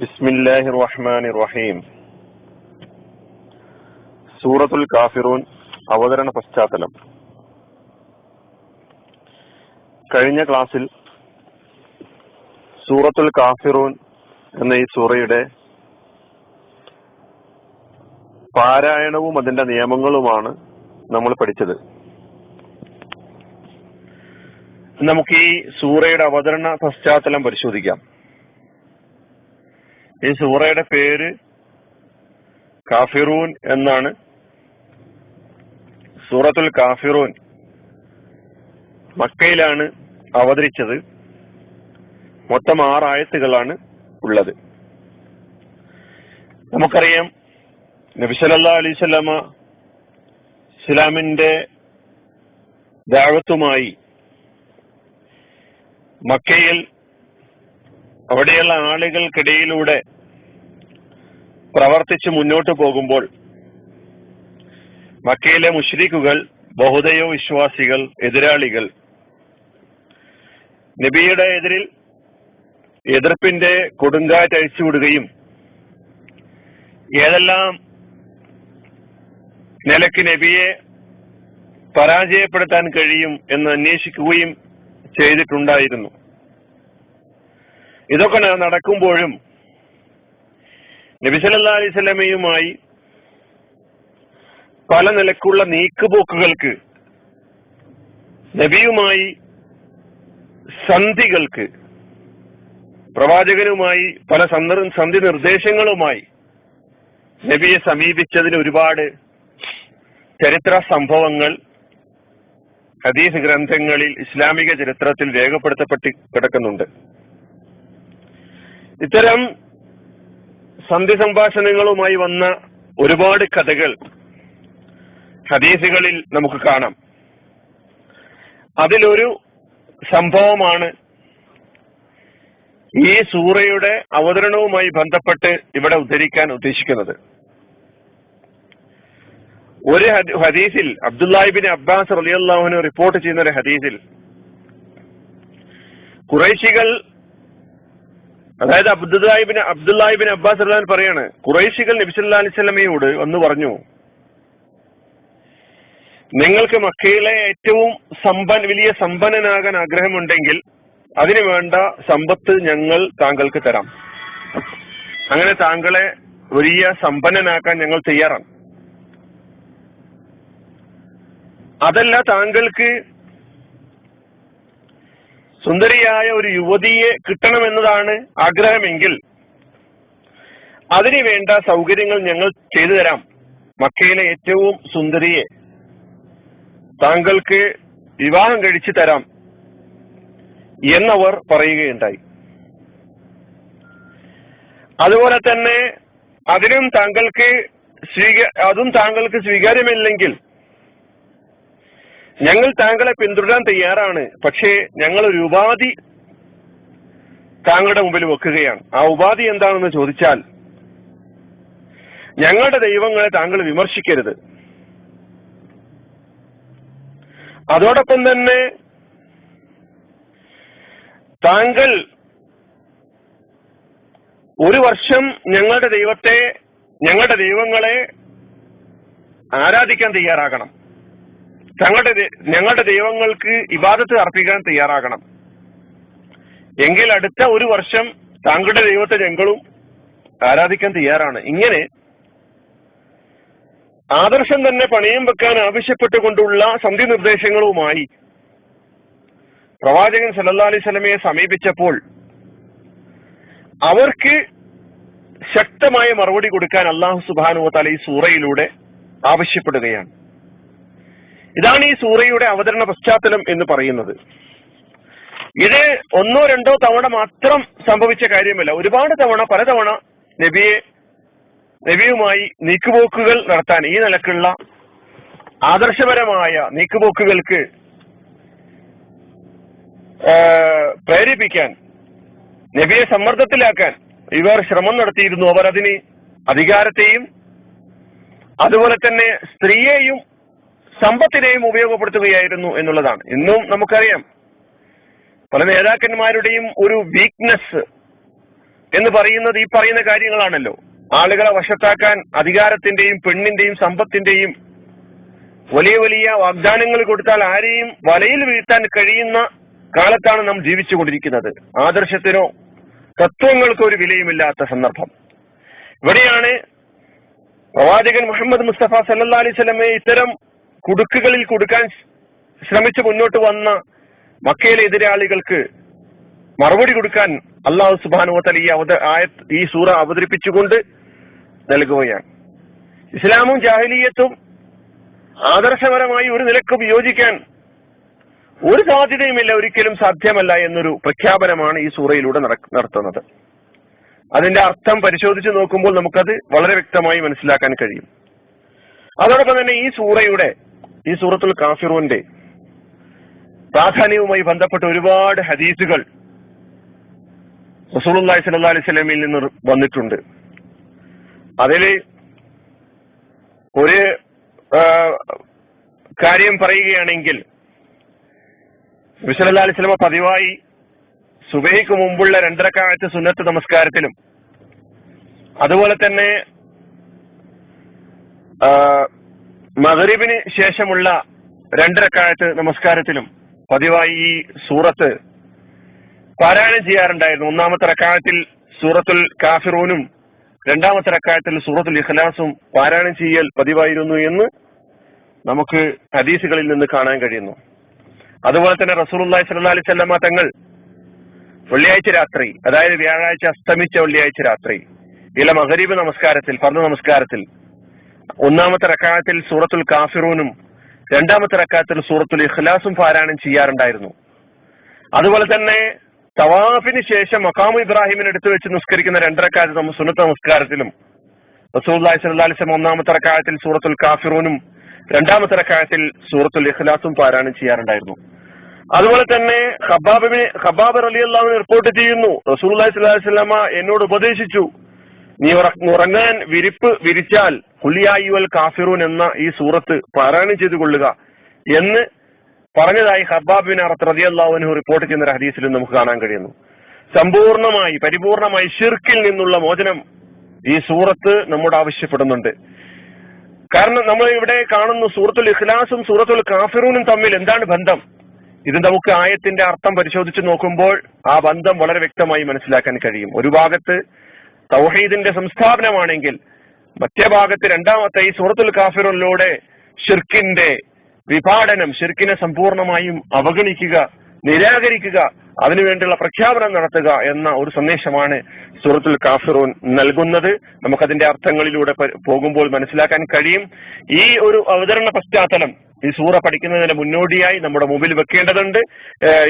ബിസ്മില്ലാഹിർ റഹ്മാനിർ റഹീം സൂറത്തുൽ കാഫിറൂൻ അവതരണ പശ്ചാത്തലം. കഴിഞ്ഞ ക്ലാസ്സിൽ സൂറത്തുൽ കാഫിറൂൻ എന്ന ഈ സൂറയുടെ പാരായണവും അതിന്റെ നിയമങ്ങളുമാണ് നമ്മൾ പഠിച്ചത്. നമുക്ക് ഈ സൂറയുടെ അവതരണ പശ്ചാത്തലം പരിശോധിക്കാം. ഈ സൂറയുടെ പേര് കാഫിറൂൻ എന്നാണ്. സൂറത്തുൽ കാഫിറൂൻ മക്കയിലാണ് അവതരിച്ചത്. മൊത്തം ആറ് ആയത്തുകളാണ് ഉള്ളത്. നമുക്കറിയാം നബിസലല്ലാ അലൈവല്ലമ ഇസ്ലാമിന്റെ ദാവത്തുമായി മക്കയിൽ അവിടെയുള്ള ആളുകൾക്കിടയിലൂടെ പ്രവർത്തിച്ച് മുന്നോട്ട് പോകുമ്പോൾ മക്കയിലെ മുഷ്രിഖുകൾ ബഹുദൈവ വിശ്വാസികൾ എതിരാളികൾ നബിയുടെ എതിരിൽ എതിർപ്പിന്റെ കൊടുങ്കാറ്റ് അഴിച്ചുവിടുകയും ഏതെല്ലാം നിലയ്ക്ക് നബിയെ പരാജയപ്പെടുത്താൻ കഴിയും എന്ന് അന്വേഷിക്കുകയും ചെയ്തിട്ടുണ്ടായിരുന്നു. ഇതൊക്കെ നടക്കുമ്പോഴും നബിസല്ലാ അലൈഹി സ്വലമയുമായി പല നിലക്കുള്ള നീക്കുപോക്കുകൾക്ക് നബിയുമായി സന്ധികൾക്ക് പ്രവാചകനുമായി പല സന്ദർ സന്ധി നിർദ്ദേശങ്ങളുമായി നബിയെ സമീപിച്ചതിന് ഒരുപാട് ചരിത്ര സംഭവങ്ങൾ ഹദീസ് ഗ്രന്ഥങ്ങളിൽ ഇസ്ലാമിക ചരിത്രത്തിൽ രേഖപ്പെടുത്തപ്പെട്ട് കിടക്കുന്നുണ്ട്. ഇത്തരം സന്ധി സംഭാഷണങ്ങളുമായി വന്ന ഒരുപാട് കഥകൾ ഹദീസുകളിൽ നമുക്ക് കാണാം. അതിലൊരു സംഭവമാണ് ഈ സൂറയുടെ അവതരണവുമായി ബന്ധപ്പെട്ട് ഇവിടെ ഉദ്ധരിക്കാൻ ഉദ്ദേശിക്കുന്നത്. ഒരു ഹദീസിൽ അബ്ദുല്ലാഹിബിൻ അബ്ബാസ് റലിയല്ലാഹുവിന് റിപ്പോർട്ട് ചെയ്യുന്ന ഒരു ഹദീസിൽ കുറേശികൾ അതായത് അബ്ദുല്ലാഹിബിൻ അബ്ദുല്ലാഹിബിൻ അബ്ബാസ് അല്ലാൻ പറയാണ് കുറേശികൾ നബിസല്ലാ അലിസ്ലമയോട് ഒന്ന് പറഞ്ഞു നിങ്ങൾക്ക് മക്കയിലെ ഏറ്റവും സമ്പൻ വലിയ സമ്പന്നനാകാൻ ആഗ്രഹമുണ്ടെങ്കിൽ അതിനു വേണ്ട സമ്പത്ത് ഞങ്ങൾ താങ്കൾക്ക് തരാം. അങ്ങനെ താങ്കളെ വലിയ സമ്പന്നനാക്കാൻ ഞങ്ങൾ തയ്യാറാണ്. അതല്ല താങ്കൾക്ക് സുന്ദരിയായ ഒരു യുവതിയെ കിട്ടണമെന്നതാണ് ആഗ്രഹമെങ്കിൽ അതിനു വേണ്ട സൗകര്യങ്ങൾ ഞങ്ങൾ ചെയ്തു തരാം. മക്കയിലെ ഏറ്റവും സുന്ദരിയെ താങ്കൾക്ക് വിവാഹം കഴിച്ചു തരാം എന്നവർ പറയുകയുണ്ടായി. അതുപോലെ തന്നെ അതിനും താങ്കൾക്ക് സ്വീക അതും താങ്കൾക്ക് സ്വീകാര്യമല്ലെങ്കിൽ ഞങ്ങൾ താങ്കളെ പിന്തുടരാൻ തയ്യാറാണ്. പക്ഷേ ഞങ്ങൾ ഒരു ഉപാധി താങ്കളുടെ മുമ്പിൽ വെക്കുകയാണ്. ആ ഉപാധി എന്താണെന്ന് ചോദിച്ചാൽ ഞങ്ങളുടെ ദൈവങ്ങളെ താങ്കൾ വിമർശിക്കരുത്. അതോടൊപ്പം തന്നെ താങ്കൾ ഒരു വർഷം ഞങ്ങളുടെ ദൈവത്തെ ഞങ്ങളുടെ ദൈവങ്ങളെ ആരാധിക്കാൻ തയ്യാറാകണം. തങ്ങളുടെ ഞങ്ങളുടെ ദൈവങ്ങൾക്ക് ഇബാദത്ത് അർപ്പിക്കാൻ തയ്യാറാകണം. എങ്കിൽ അടുത്ത ഒരു വർഷം താങ്കളുടെ ദൈവത്തെ ഞങ്ങളും ആരാധിക്കാൻ തയ്യാറാണ്. ഇങ്ങനെ ആദർശം തന്നെ പണയം വെക്കാൻ ആവശ്യപ്പെട്ടുകൊണ്ടുള്ള സന്ധി നിർദ്ദേശങ്ങളുമായി പ്രവാചകൻ സല്ലല്ലാ അലൈഹി സ്വലമയെ സമീപിച്ചപ്പോൾ അവർക്ക് ശക്തമായ മറുപടി കൊടുക്കാൻ അള്ളാഹു സുബാനുവ തല ഈ സൂറയിലൂടെ ആവശ്യപ്പെടുകയാണ്. ഇതാണ് ഈ സൂറയുടെ അവതരണ പശ്ചാത്തലം എന്ന് പറയുന്നത്. ഇത് ഒന്നോ രണ്ടോ തവണ മാത്രം സംഭവിച്ച കാര്യമല്ല. ഒരുപാട് തവണ പലതവണ നബിയെ നബിയുമായി നീക്കുപോക്കുകൾ നടത്താൻ ഈ നിലക്കുള്ള ആദർശപരമായ നീക്കുപോക്കുകൾക്ക് പ്രേരിപ്പിക്കാൻ നബിയെ സമ്മർദ്ദത്തിലാക്കാൻ ഇവർ ശ്രമം നടത്തിയിരുന്നു. അവർ അതിന് അധികാരത്തെയും അതുപോലെ തന്നെ സ്ത്രീയെയും സമ്പത്തിനെയും ഉപയോഗപ്പെടുത്തുകയായിരുന്നു എന്നുള്ളതാണ്. ഇന്നും നമുക്കറിയാം. പല നേതാക്കന്മാരുടെയും ഒരു വീക്ക്നെസ് എന്ന് പറയുന്നത് ഈ പറയുന്ന കാര്യങ്ങളാണല്ലോ. ആളുകളെ വശത്താക്കാൻ അധികാരത്തിന്റെയും പെണ്ണിന്റെയും സമ്പത്തിന്റെയും വലിയ വലിയ വാഗ്ദാനങ്ങൾ കൊടുത്താൽ ആരെയും വലയിൽ വീഴ്ത്താൻ കഴിയുന്ന കാലത്താണ് നാം ജീവിച്ചുകൊണ്ടിരിക്കുന്നത്. ആദർശത്തിനോ തത്വങ്ങൾക്കോ ഒരു വിലയുമില്ലാത്ത സന്ദർഭം. ഇവിടെയാണ് പ്രവാചകൻ മുഹമ്മദ് മുസ്തഫ സല്ലാ അലൈഹി സ്വലമെ ഇത്തരം കുടുക്കുകളിൽ കൊടുക്കാൻ ശ്രമിച്ചു മുന്നോട്ട് വന്ന മക്കയിലെ എതിരാളികൾക്ക് മറുപടി കൊടുക്കാൻ അള്ളാഹു സുബാനുവത്തൽ ഈ അവത ഈ സൂറ അവതരിപ്പിച്ചുകൊണ്ട് നൽകുകയാണ്. ഇസ്ലാമും ജാഹലീയത്തും ആദർശപരമായി ഒരു നിലക്കും യോജിക്കാൻ ഒരു സാധ്യതയുമില്ല ഒരിക്കലും സാധ്യമല്ല എന്നൊരു പ്രഖ്യാപനമാണ് ഈ സൂറയിലൂടെ നട- നടത്തുന്നത്. അതിന്റെ അർത്ഥം പരിശോധിച്ച് നോക്കുമ്പോൾ നമുക്കത് വളരെ വ്യക്തമായി മനസ്സിലാക്കാൻ കഴിയും. അതോടൊപ്പം തന്നെ ഈ സൂറയുടെ ഈ സൂറത്തുൽ കാഫിറൂന്റെ പ്രാധാന്യവുമായി ബന്ധപ്പെട്ട ഒരുപാട് ഹദീസുകൾ റസൂലുള്ളാഹി സ്വല്ലല്ലാഹി അലൈഹി വസല്ലമയിൽ നിന്ന് വന്നിട്ടുണ്ട്. അതിൽ ഒരു കാര്യം പറയുകയാണെങ്കിൽ വിസലല്ലാ അലൈഹി സ്വലമ പതിവായി സുബഹിക്ക് മുമ്പുള്ള രണ്ടരക്കാലത്ത് സുന്നത്ത് നമസ്കാരത്തിലും അതുപോലെ തന്നെ ആ, മഗ്രിബിന് ശേഷമുള്ള രണ്ടരക്കാലത്ത് നമസ്കാരത്തിലും പതിവായി ഈ സൂറത്ത് പാരായണം ചെയ്യാറുണ്ടായിരുന്നു. ഒന്നാമത്തെ റക്കാലത്തിൽ സൂറത്തുൽ കാഫിറൂനും രണ്ടാമത്തെ റക്കാലത്തിൽ സൂറത്തുൽ ഇഖ്ലാസും പാരായണം ചെയ്യൽ പതിവായിരുന്നു എന്ന് നമുക്ക് ഹദീസുകളിൽ നിന്ന് കാണാൻ കഴിയുന്നു. അതുപോലെ തന്നെ റസൂലുള്ളാഹി സ്വല്ലല്ലാഹി അലൈഹി വസല്ലമ തങ്ങൾ വെള്ളിയാഴ്ച രാത്രി അതായത് വ്യാഴാഴ്ച അസ്തമിച്ച വെള്ളിയാഴ്ച രാത്രി ഇല മഹരീബ് നമസ്കാരത്തിൽ പറഞ്ഞ നമസ്കാരത്തിൽ ഒന്നാമത്തെ റക്കാലത്തിൽ സൂറത്തുൽ കാഫിറൂനും രണ്ടാമത്തെ റക്കാലത്തിൽ സൂറത്തുൽ ഇഖ്ലാസും പാരായണം ചെയ്യാറുണ്ടായിരുന്നു. അതുപോലെ തന്നെ തവാഫിന് ശേഷം മക്കാമു ഇബ്രാഹിമിന് എടുത്തു വെച്ച് നിസ്കരിക്കുന്ന രണ്ടരക്കാലത്ത് നമ്മൾ സുന്നത്ത് നമസ്കാരത്തിലും അലൈഹി വസല്ലം ഒന്നാമത്തെ റക്കാലത്തിൽ സൂറത്തുൽ കാഫിറൂനും രണ്ടാമത്തെ റക്കാലത്തിൽ സൂറത്തുൽ ഇഖ്ലാസും പാരായണം ചെയ്യാറുണ്ടായിരുന്നു. അതുപോലെ തന്നെ ഹബാബിനെ ഹബാബ് അലി അള്ളാഹുവിനെ റിപ്പോർട്ട് ചെയ്യുന്നു. അലൈഹി വസല്ലമ എന്നോട് ഉപദേശിച്ചു. നീ ഉറ- ഉറങ്ങാൻ വിരിപ്പ് വിരിച്ചാൽ കുലിയായുവൽ കാഫിറൂൻ എന്ന ഈ സൂറത്ത് പാരായണം ചെയ്തു കൊള്ളുക എന്ന് പറഞ്ഞതായി ഹബ്ബാബിൻ റതി അള്ളാഹുവിന് റിപ്പോർട്ട് ചെയ്യുന്ന ഒരു ഹദീസിലും നമുക്ക് കാണാൻ കഴിയുന്നു. സമ്പൂർണമായി പരിപൂർണമായി ഷിർക്കിൽ നിന്നുള്ള മോചനം ഈ സൂറത്ത് നമ്മോട് ആവശ്യപ്പെടുന്നുണ്ട്. കാരണം നമ്മൾ ഇവിടെ കാണുന്ന സൂറത്തുൽ ഇഖ്ലാസും സൂറത്തുൽ കാഫിറൂനും തമ്മിൽ എന്താണ് ബന്ധം? ഇത് നമുക്ക് ആയത്തിന്റെ അർത്ഥം പരിശോധിച്ച് നോക്കുമ്പോൾ ആ ബന്ധം വളരെ വ്യക്തമായി മനസ്സിലാക്കാൻ കഴിയും. ഒരു ഭാഗത്ത് തൗഹീദിന്റെ സംസ്ഥാപനമാണെങ്കിൽ മറ്റേ ഭാഗത്ത് രണ്ടാമത്തെ ഈ സൂറത്തുൽ കാഫിറിലൂടെ ഷിർക്കിന്റെ വിഭാടനം ഷിർക്കിനെ സമ്പൂർണമായും അവഗണിക്കുക നിരാകരിക്കുക അതിനുവേണ്ടിയുള്ള പ്രഖ്യാപനം നടത്തുക എന്ന ഒരു സന്ദേശമാണ് സൂറത്തുൽ കാഫിറൂൻ നൽകുന്നത്. നമുക്കതിന്റെ അർത്ഥങ്ങളിലൂടെ പോകുമ്പോൾ മനസ്സിലാക്കാൻ കഴിയും. ഈ ഒരു അവതരണ പശ്ചാത്തലം ഈ സൂറ പഠിക്കുന്നതിന് മുന്നോടിയായി നമ്മുടെ മുമ്പിൽ വെക്കേണ്ടതുണ്ട്.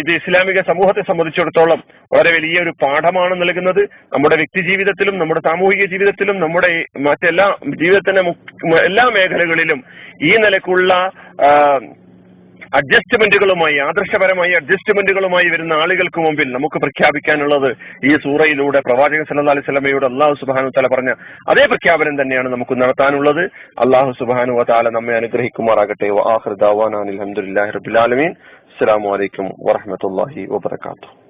ഇത് ഇസ്ലാമിക സമൂഹത്തെ സംബന്ധിച്ചിടത്തോളം വളരെ വലിയൊരു പാഠമാണ് നൽകുന്നത്. നമ്മുടെ വ്യക്തി ജീവിതത്തിലും നമ്മുടെ സാമൂഹിക ജീവിതത്തിലും നമ്മുടെ മറ്റെല്ലാ ജീവിതത്തിന്റെ എല്ലാ മേഖലകളിലും ഈ നിലക്കുള്ള അഡ്ജസ്റ്റ്മെന്റുകളുമായി ആദർശപരമായി അഡ്ജസ്റ്റ്മെന്റുകളുമായി വരുന്ന ആളുകൾക്ക് മുമ്പിൽ നമുക്ക് പ്രഖ്യാപിക്കാനുള്ളത് ഈ സൂറയിലൂടെ പ്രവാചകൻ സല്ലാ അലൈഹി വസല്ലമയോട് അള്ളാഹു സുബാനു തല പറഞ്ഞ അതേ പ്രഖ്യാപനം തന്നെയാണ് നമുക്ക് നടത്താനുള്ളത്. അള്ളാഹു സുബാനു വാല നമ്മെ അനുഗ്രഹിക്കുമാറാകട്ടെ. റബ്ബിൽ ആലമീൻ. അസ്സലാമു അലൈക്കും വറഹ്മത്തുള്ളാഹി വബറകാതുഹു.